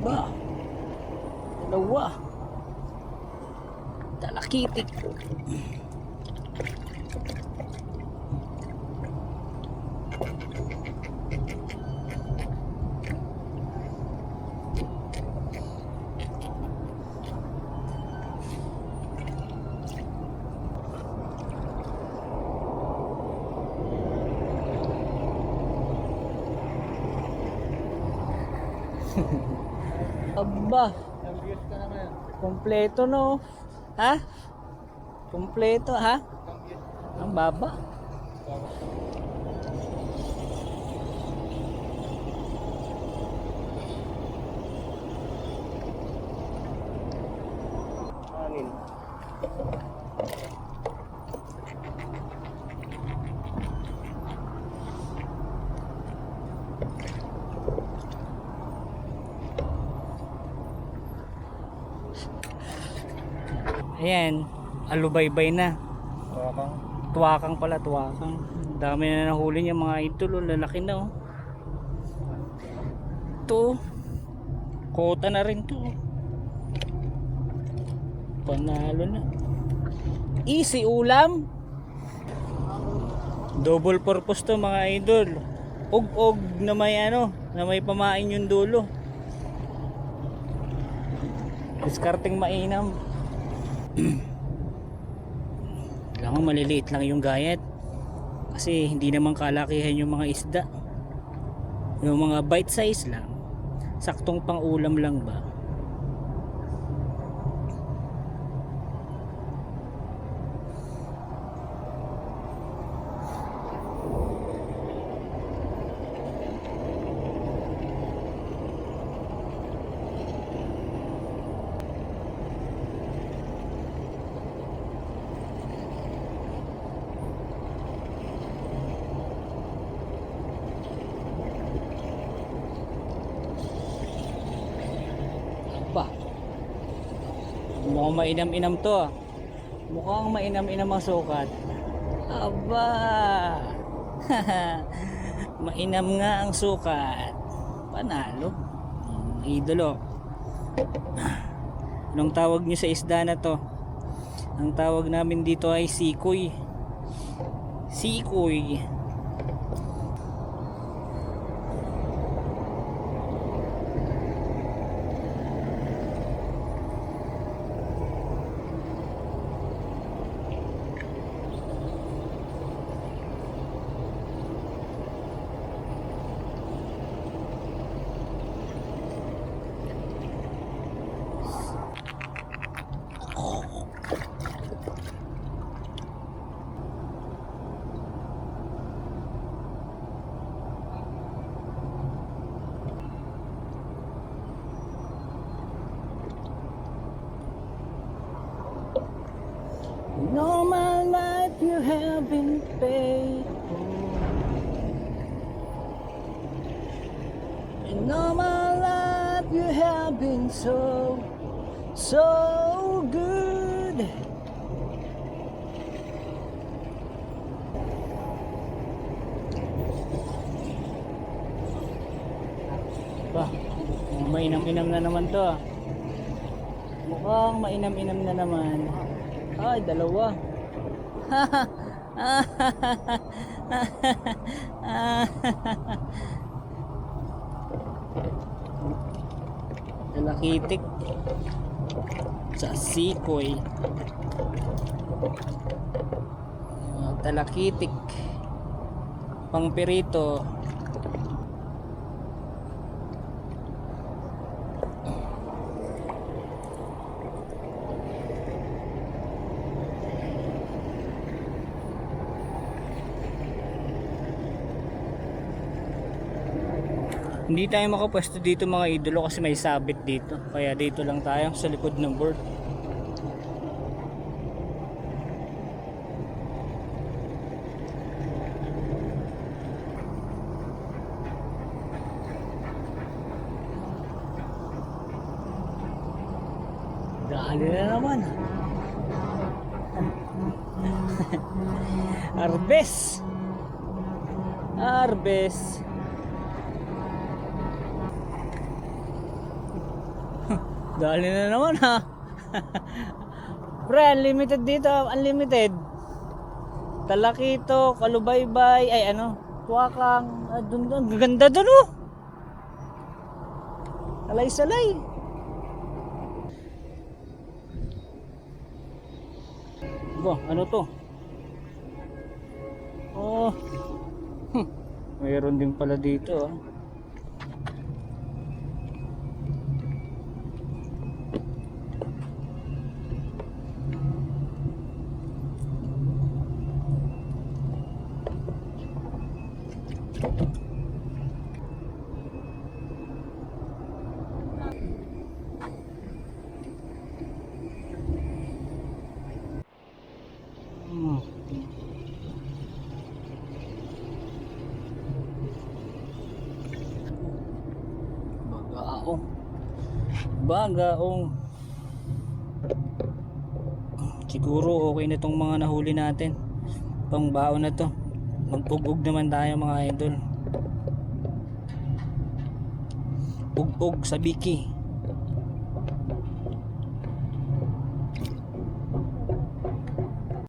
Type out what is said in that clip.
Aba. Dalawa. Talakitik. Aba. Kompleto no. Ha? Kompleto ha? Ang baba. Ayan. Alubaybay na. Tuwakang. Tuwakang pala, tuwakang. Dami na nahuli niya mga idol. oh. Lalaki na oh. Ito. Kota na rin to. oh. Panalo na. Easy ulam. Double purpose to mga idol. Ug-ug na may ano, na may pamain yung dulo. Diskarting mainam. Kailangan maliliit lang yung gayat. Kasi hindi naman kalakihan yung mga isda. Yung mga bite size lang. Saktong pang ulam lang ba? Aba. Mukhang mainam-inam to ah. Mukhang mainam-inam ang sukat. Aba. Mainam nga ang sukat. Panalo. Mm, Idolo. Anong tawag niyo sa isda na to? Ang tawag namin dito ay sikoy. Sikoy. In all my life you faithful. In all my life you have been so, so good. Ba, mainam-inam na naman to ah. Mukhang mainam-inam na naman. Ay, dalawa. Talakitik sa sikoy. Talakitik pang Hindi tayo makapwesto dito mga idolo kasi may sabit dito. Kaya dito lang tayo sa likod ng board. Dali na naman. Arbes. Arbes. Dali na naman ha. Pre, unlimited dito, unlimited. Talakito, Kalubaybay, ay ano, Tuwakang, ah, dun, dun, gaganda dun oh. Salay-salay. Ba, ano to? Oh. Mayroon din pala dito ah. Bagaong. Bagaong. Siguro okay na tong mga nahuli natin. Pangbaon na to. Magpugog naman tayo mga idol. Ug-ug sa biki.